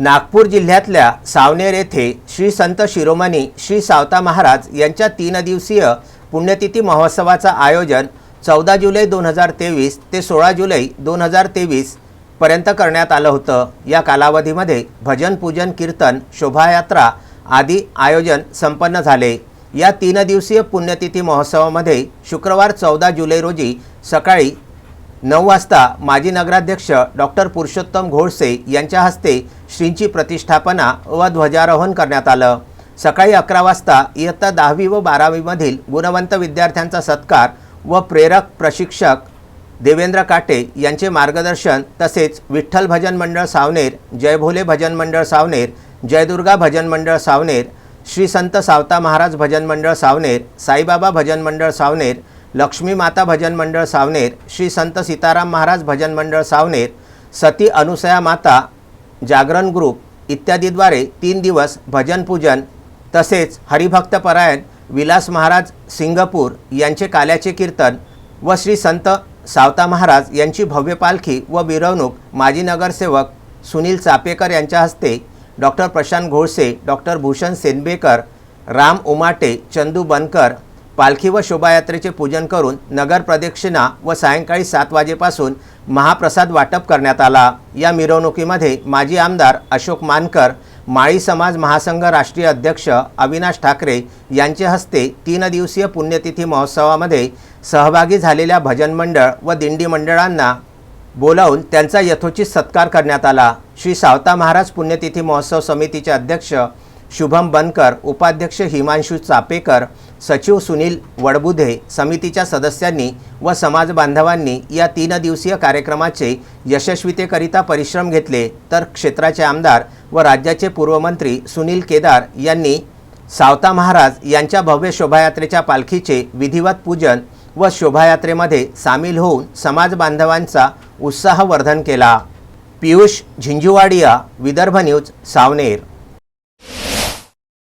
नागपूर जिल्ह्यातल्या सावनेर येथे श्री संत शिरोमणी श्री सावता महाराज यांच्या तीन दिवसीय पुण्यतिथी महोत्सवाचं आयोजन चौदा जुलै दोन हजार तेवीस ते सोळा जुलै दोन हजार तेवीस पर्यंत करण्यात आलं होतं. या कालावधीमध्ये भजन पूजन कीर्तन शोभायात्रा आदी आयोजन संपन्न झाले. या तीन दिवसीय पुण्यतिथी महोत्सवामध्ये शुक्रवार चौदा जुलै रोजी सकाळी नऊ वाजता माजी नगराध्यक्ष डॉक्टर पुरुषोत्तम घोडसे यांच्या हस्ते श्रींची प्रतिष्ठापना व ध्वजारोहण करण्यात आलं. सकाळी अकरा वाजता इयत्ता दहावी व बारावीमधील गुणवंत विद्यार्थ्यांचा सत्कार व प्रेरक प्रशिक्षक देवेंद्र काटे यांचे मार्गदर्शन तसेच विठ्ठल भजन मंडळ सावनेर जयभोले भजन मंडळ सावनेर जयदुर्गा भजन मंडळ सावनेर श्री संत सावता महाराज भजन मंडळ सावनेर साईबाबा भजन मंडळ सावनेर लक्ष्मी माता भजन मंडळ सावनेर श्री संत सीताराम महाराज भजन मंडळ सावनेर सती अनुसया माता जागरण ग्रुप इत्यादीद्वारे तीन दिवस भजन पूजन तसेच हरिभक्तपरायण विलास महाराज सिंगपूर यांचे काल्याचे कीर्तन व श्री संत सावता महाराज यांची भव्य पालखी व मिरवणूक माजी नगरसेवक सुनील चापेकर यांच्या हस्ते डॉक्टर प्रशांत घोळसे डॉक्टर भूषण सेनबेकर राम उमाटे चंदू बनकर पालखी व शोभायात्रेचे पूजन करून नगर प्रदक्षिणा व सायंकाळी सात वाजेपासून महाप्रसाद वाटप करण्यात आला. या मिरवणुकीमध्ये माजी आमदार अशोक मानकर माळी समाज महासंघ राष्ट्रीय अध्यक्ष अविनाश ठाकरे यांचे हस्ते तीन दिवसीय पुण्यतिथी महोत्सवामध्ये सहभागी झालेल्या भजन मंडळ व दिंडी मंडळांना बोलावून त्यांचा यथोचित सत्कार करण्यात आला. श्री सावता महाराज पुण्यतिथी महोत्सव समितीचे अध्यक्ष शुभम बनकर उपाध्यक्ष हिमांशू चापेकर सचिव सुनील वडबुधे समितीच्या सदस्यांनी व समाज बांधवांनी या तीन दिवसीय कार्यक्रमाचे यशस्वीतेकरिता परिश्रम घेतले तर क्षेत्राचे आमदार व राज्याचे पूर्वमंत्री सुनील केदार यांनी सावता महाराज यांच्या भव्य शोभायात्रेच्या पालखीचे विधिवत पूजन व शोभायात्रेमध्ये सामील होऊन समाज बांधवांचा उत्साहवर्धन केला. पियुष झिंझुवाडिया विदर्भ न्यूज सावनेर.